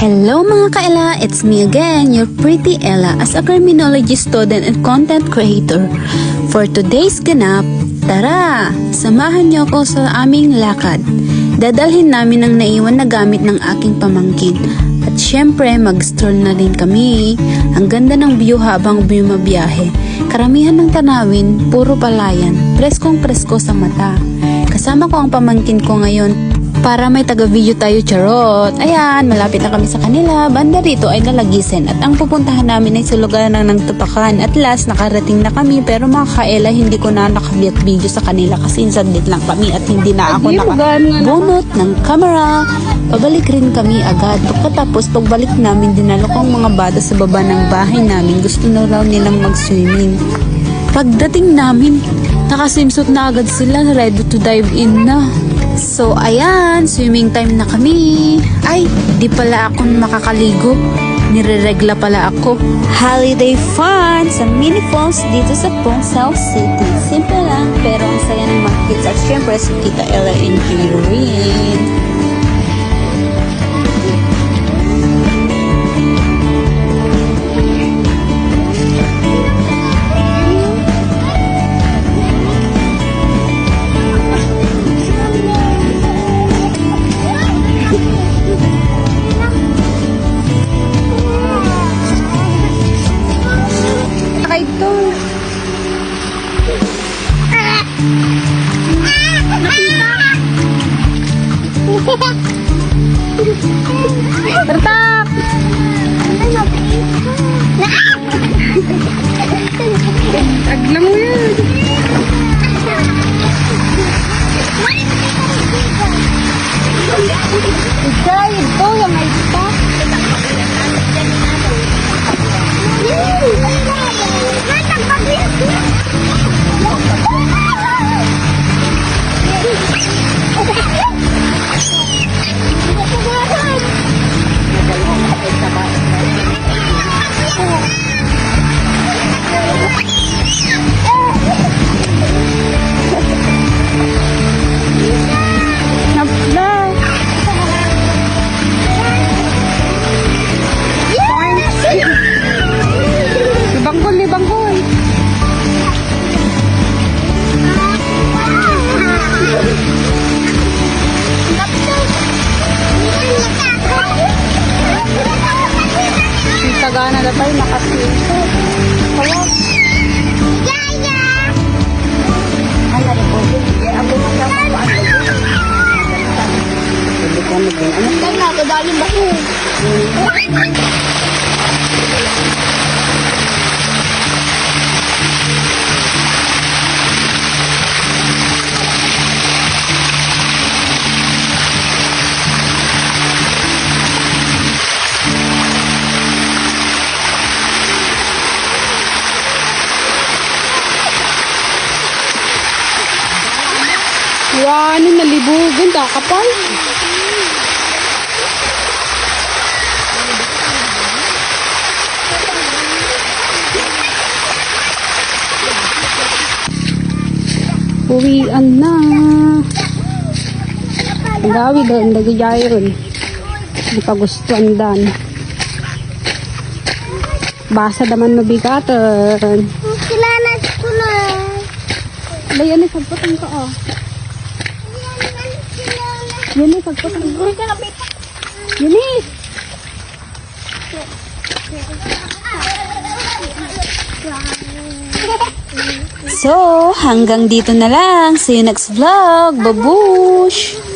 Hello mga kaela, it's me again, your pretty Ella as a criminology student and content creator. For today's ganap, tara, samahan niyo ako sa aming lakad. Dadalhin namin ang naiwan na gamit ng aking pamangkin. At syempre, mag-stroll na rin kami. Ang ganda ng view habang bumabiyahe. Karamihan ng tanawin, puro palayan, preskong presko sa mata. Kasama ko ang pamangkin ko ngayon para may taga-video tayo charot. Ayan, malapit na kami sa kanila. Banda rito ay lalagisen at ang pupuntahan namin ay sa lugar ng nagtupakan. At last, nakarating na kami pero mga kaela, hindi ko na nakabiat video sa kanila kasi insandit lang kami at hindi na ako nakabunot ng camera. Pabalik rin kami agad. Pagkatapos, pagbalik namin, dinalo ko ang mga bata sa baba ng bahay namin. Gusto na raw nilang mag-swimming. Pagdating namin, nakaswimsuit na agad sila, ready to dive in na. So, ayan, swimming time na kami. Ay, di pala ako makakaligo. Nireregla pala ako. Holiday fun sa mini falls dito sa Pong South City. Simple lang, pero ang saya ng mga kids at syempre si Tita Ella and Jirin. Saka ito. Tartak! Agla mo yan. Ito, ito, yung may ito. Napla. Tagana na tayo, nakaswimso. Kaya, ay, naripod. Ako na siya kung ano. Hindi ko naging ano. Kaya nga, kadaling ba ko? Wow, ano nalibugan, kakapal. Uwian na. Ang gawi doon, nagajay ron. Ang pagustuhan dan. Basa naman mabigatan. Kilala ko na. Bayan, sagpatan ka oh. Yan eh, ko. Hindi ka. Yan eh. So, hanggang dito na lang. See you next vlog. Babush!